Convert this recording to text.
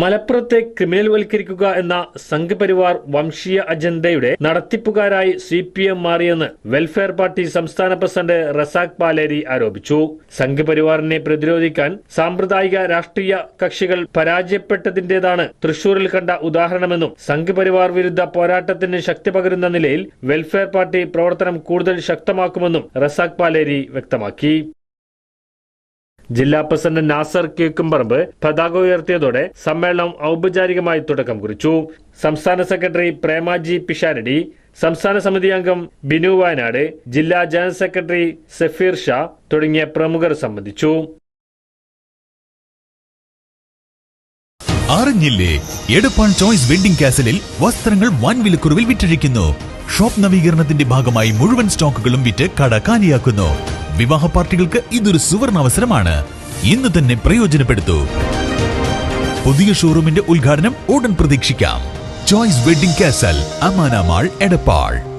മലപ്പുറത്തെ ക്രിമിനൽവൽക്കരിക്കുക എന്ന സംഘപരിവാർ വംശീയ അജണ്ടയുടെ നടത്തിപ്പുകാരായി സി പി എം മാറിയെന്ന് വെൽഫെയർ പാർട്ടി സംസ്ഥാന പ്രസിഡന്റ് റസാഖ് പാലേരി ആരോപിച്ചു. സംഘപരിവാറിനെ പ്രതിരോധിക്കാൻ സാമ്പ്രദായിക രാഷ്ട്രീയ കക്ഷികൾ പരാജയപ്പെട്ടതിന്റേതാണ് തൃശൂരിൽ കണ്ട ഉദാഹരണമെന്നും സംഘപരിവാർ വിരുദ്ധ പോരാട്ടത്തിന് ശക്തി പകരുന്ന നിലയിൽ വെൽഫെയർ പാർട്ടി പ്രവർത്തനം കൂടുതൽ ശക്തമാക്കുമെന്നും റസാഖ് പാലേരി വ്യക്തമാക്കി. ജില്ലാ പ്രസിഡന്റ് നാസർ കേക്കുംപറമ്പ് പതാക ഉയർത്തിയതോടെ സമ്മേളനം ഔപചാരികമായി തുടക്കം കുറിച്ചു. സംസ്ഥാന സെക്രട്ടറി പ്രേമാജി പിഷാരടി സംസ്ഥാന സമിതി അംഗം ബിനു വയനാട് ജില്ലാ ജനറൽ സെക്രട്ടറി സഫീർ ഷാ തുടങ്ങിയ പ്രമുഖർ സംബന്ധിച്ചു. അറിഞ്ഞില്ലേ? എടപ്പാൾ ചോയ്സ് വെഡിംഗ് കാസലിൽ വസ്ത്രങ്ങൾ വൻ വിലക്കുറവിൽ വിറ്റഴിക്കുന്നു ഷോപ്പ് നവീകരണത്തിന്റെ ഭാഗമായി മുഴുവൻ സ്റ്റോക്കുകളും വിറ്റ് കട കാലിയാക്കുന്നു. വിവാഹ പാർട്ടികൾക്ക് ഇതൊരു സുവർണ അവസരമാണ് ഇന്ന് തന്നെ പ്രയോജനപ്പെടുത്തൂ. പുതിയ ഷോറൂമിന്റെ ഉദ്ഘാടനം ഉടൻ പ്രതീക്ഷിക്കാം. Choice wedding castle Amana mall Edappal